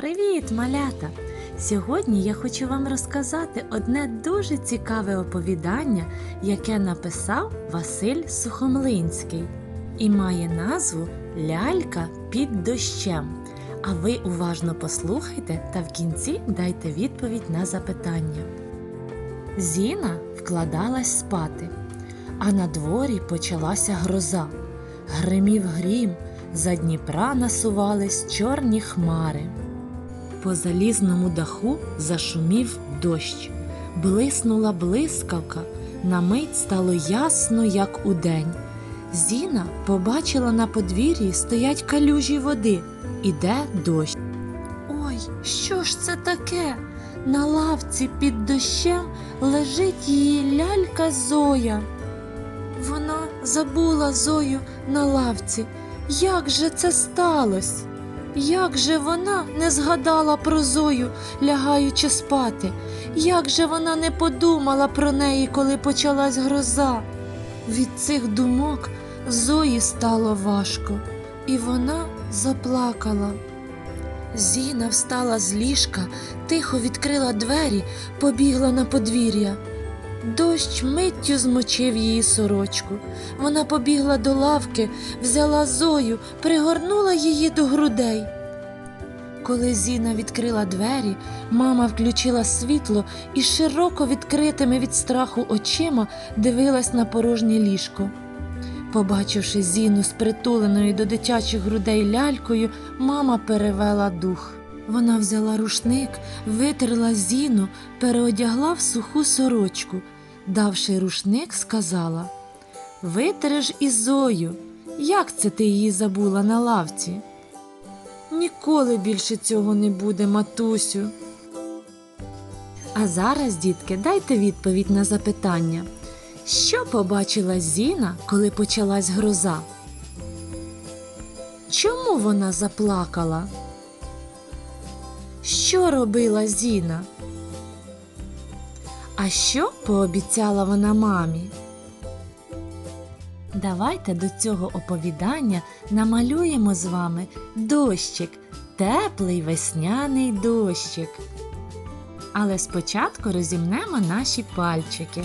Привіт, малята! Сьогодні я хочу вам розказати одне дуже цікаве оповідання, яке написав Василь Сухомлинський, і має назву Лялька під дощем. А ви уважно послухайте та в кінці дайте відповідь на запитання. Зіна вкладалась спати, а на дворі почалася гроза. Гримів грім, за Дніпра насувались чорні хмари. По залізному даху зашумів дощ, блиснула блискавка, на мить стало ясно, як удень. Зіна побачила на подвір'ї стоять калюжі води. Іде дощ. Ой, що ж це таке? На лавці під дощем лежить її лялька Зоя. Вона забула Зою на лавці. Як же це сталося? Як же вона не згадала про Зою, лягаючи спати? Як же вона не подумала про неї, коли почалась гроза? Від цих думок Зої стало важко, і вона заплакала. Зіна встала з ліжка, тихо відкрила двері, побігла на подвір'я. Дощ миттю змочив її сорочку. Вона побігла до лавки, взяла Зою, пригорнула її до грудей. Коли Зіна відкрила двері, мама включила світло і широко відкритими від страху очима дивилась на порожнє ліжко. Побачивши Зіну з притуленою до дитячих грудей лялькою, мама перевела дух. Вона взяла рушник, витерла Зіну, переодягла в суху сорочку. Давши рушник, сказала Витереш і Зою. Як це ти її забула на лавці? Ніколи більше цього не буде, матусю. А зараз, дітки, дайте відповідь на запитання. Що побачила Зіна, коли почалась гроза? Чому вона заплакала? Що робила Зіна? А що пообіцяла вона мамі? Давайте до цього оповідання намалюємо з вами дощик, теплий весняний дощик. Але спочатку розімнемо наші пальчики.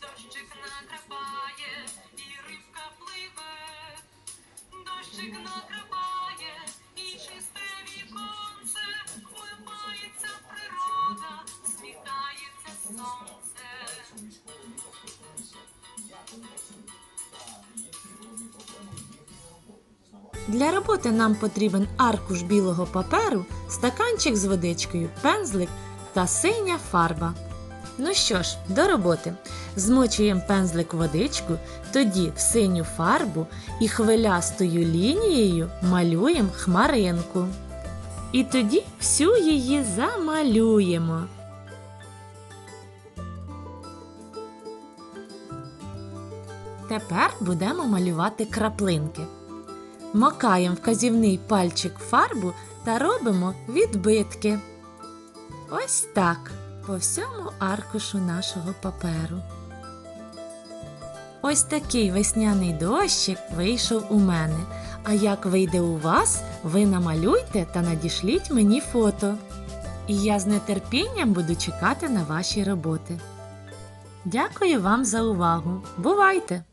Дощик накрапає, і рибка пливе. Дощик накрапає, і чисте віконце, вмивається природа, світається сонце. Для роботи нам потрібен аркуш білого паперу, стаканчик з водичкою, пензлик та синя фарба. Ну що ж, до роботи. Змочуємо пензлик водичку, тоді в синю фарбу і хвилястою лінією малюємо хмаринку. І тоді всю її замалюємо. Тепер будемо малювати краплинки. Макаємо вказівний пальчик фарбу та робимо відбитки. Ось так по всьому аркушу нашого паперу. Ось такий весняний дощик вийшов у мене. А як вийде у вас, ви намалюйте та надішліть мені фото. І я з нетерпінням буду чекати на ваші роботи. Дякую вам за увагу. Бувайте!